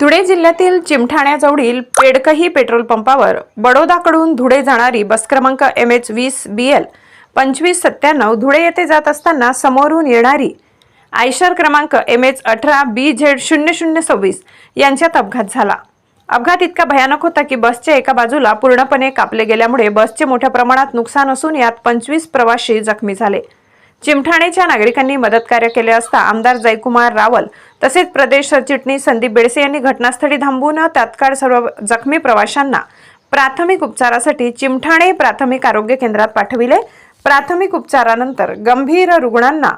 धुळे जिल्ह्यातील चिमठाण्याजवळील पेडकही पेट्रोल पंपावर बडोदाकडून धुळे जाणारी बस क्रमांक एम एच वीस बी एल पंचवीस सत्त्याण्णव धुळे येथे जात असताना समोरून येणारी आयशर क्रमांक एम एच अठरा बी झेड शून्य शून्य सव्वीस यांच्यात अपघात झाला. अपघात इतका भयानक होता की बसच्या एका बाजूला पूर्णपणे कापले गेल्यामुळे बसचे मोठ्या प्रमाणात नुकसान असून यात पंचवीस प्रवासी जखमी झाले. चिमठाणेच्या नागरिकांनी मदत कार्य केले असता आमदार जयकुमार रावल तसेच प्रदेश सरचिटणीस संदीप बेडसे यांनी घटनास्थळी थांबून तात्काळ सर्व जखमी प्रवाशांना प्राथमिक उपचारासाठी चिमठाणे प्राथमिक आरोग्य केंद्रात पाठविले. प्राथमिक उपचारानंतर गंभीर रुग्णांना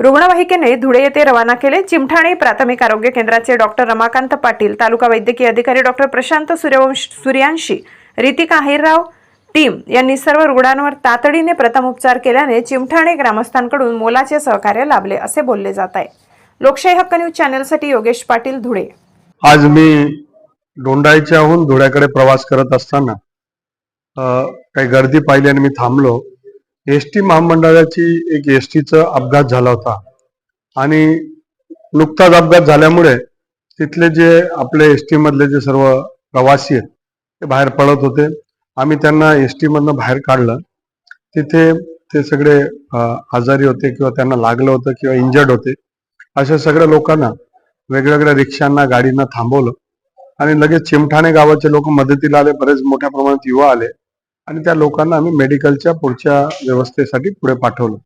रुग्णवाहिकेने धुळे येथे रवाना केले. चिमठाणे प्राथमिक आरोग्य केंद्राचे डॉक्टर रमाकांत पाटील तालुका वैद्यकीय अधिकारी डॉक्टर प्रशांत सूर्यवंश सूर्यांशी रितिका अहिरराव टीम यांनी सर्व रुग्णांवर तातडीने प्रथम उपचार केल्याने चिमठाणे ग्रामस्थांकडून मोलाचे सहकार्य लाभले असे बोलले जात आहे. लोकशाही हक्क न्यूज चॅनलसाठी योगेश पाटील धुळे. आज मी डोंडाईच्याहून धुळ्याकडे प्रवास करत असताना काही गर्दी पाहिली आणि मी थांबलो. एस टी महामंडळाची एक एस टीचा अपघात झाला होता. आणि नुकताच अपघात झाल्यामुळे तिथले जे आपले एस टी मधले जे सर्व प्रवासी आहेत ते बाहेर पडत होते. आम्ही त्यांना एस टी मधनं बाहेर काढलं. तिथे ते सगळे आजारी होते किंवा त्यांना लागलं होतं किंवा इंजर्ड होते. अशा सगळ्या लोकांना वेगवेगळ्या रिक्षांना गाडींना थांबवलं. आणि लगेच चिमठाणे गावाचे लोक मदतीला आले. बरेच मोठ्या प्रमाणात युवा आले. आणि त्या लोकांना आम्ही मेडिकलच्या पुढच्या व्यवस्थेसाठी पुढे पाठवलं.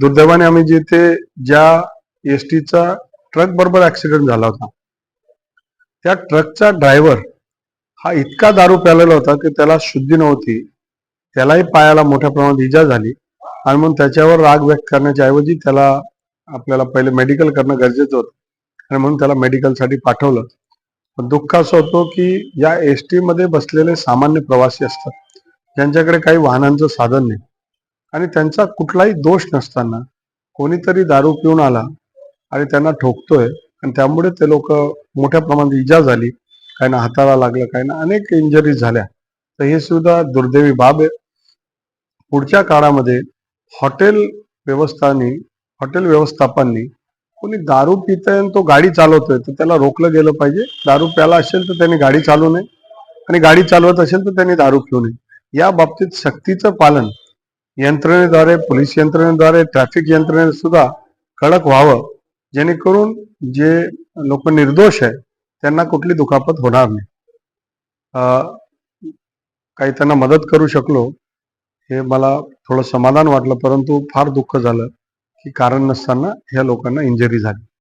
दुर्दैवाने आम्ही जिथे ज्या एस टीचा ट्रक बरोबर ऍक्सिडेंट झाला होता त्या ट्रकचा ड्रायव्हर हा इतका दारू प्यालेला होता की त्याला शुद्धी नव्हती. त्यालाही पायाला मोठ्या प्रमाणात इजा झाली. आणि म्हणून त्याच्यावर राग व्यक्त करण्याच्या ऐवजी त्याला आपल्याला पहिले मेडिकल करणं गरजेचं होतं. आणि म्हणून त्याला मेडिकलसाठी पाठवलं. पण दुःख असं होतो की या एसमध्ये बसलेले सामान्य प्रवासी असतात. ज्यांच्याकडे काही वाहनांचं साधन नाही. आणि त्यांचा कुठलाही दोष नसताना कोणीतरी दारू पिऊन आला आणि त्यांना ठोकतोय. आणि त्यामुळे ते लोक मोठ्या प्रमाणात इजा झाली. काही ना हाताला लागलं काही ना अनेक इंजरीज झाल्या. तर हे सुद्धा दुर्दैवी बाब आहे. पुढच्या काळामध्ये हॉटेल व्यवस्थानी हॉटेल व्यवस्थापनाने कोणी दारू पितोय आणि तो गाडी चालवतोय तर त्याला रोखलं गेलं पाहिजे. दारू प्याला असेल तर त्यांनी गाडी चालवू नये आणि गाडी चालवत असेल तर त्यांनी दारू पिऊ नये. या बाबतीत सक्तीचं पालन यंत्रणेद्वारे पोलीस यंत्रणेद्वारे ट्रॅफिक यंत्रणे सुद्धा कडक व्हावं जेणेकरून जे लोक निर्दोष आहे त्यांना कुठली दुखापत होणार नाही. अं, काही त्यांना मदत करू शकलो हे मला थोडं समाधान वाटलं परंतु फार दुःख झालं की कारण नसताना ह्या लोकांना इंजरी झाली.